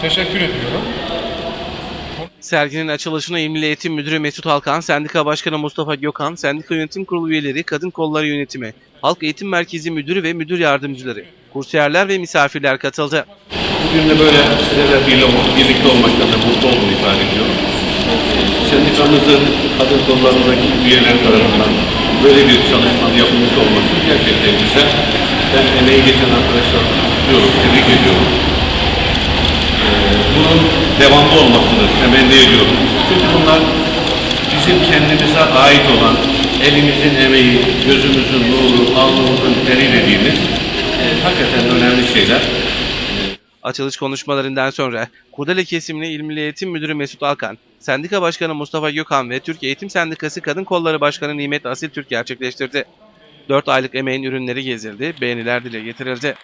Teşekkür ediyorum. Serginin açılışına İl Milli Eğitim Müdürü Mesut Halkan, Sendika Başkanı Mustafa Gökhan, Sendika Yönetim Kurulu üyeleri, Kadın Kolları Yönetimi, Halk Eğitim Merkezi Müdürü ve Müdür Yardımcıları, kursiyerler ve misafirler katıldı. Bugün de böyle sizlerle birlikte, olmaktan da mutlu olduğumu ifade ediyorum. Sendikamızın kadın kollarındaki üyeler tarafından böyle bir çalışmanın yapılmış olması gerçekten güzel. Ben emeği geçen arkadaşlar kutluyorum, tebrik ediyorum. Bunun devamlı olmasını temenni ediyorum. Çünkü bunlar bizim kendimize ait olan elimizin emeği, gözümüzün nuru, alnımızın teri dediğimiz e, hakikaten önemli şeyler. Açılış konuşmalarından sonra Kurdele kesimini İl Milli Eğitim Müdürü Mesut Alkan, Sendika Başkanı Mustafa Gökhan ve Türkiye Eğitim Sendikası Kadın Kolları Başkanı Nimet Asil Türk gerçekleştirdi. 4 aylık emeğin ürünleri gezildi, beğeniler dile getirildi.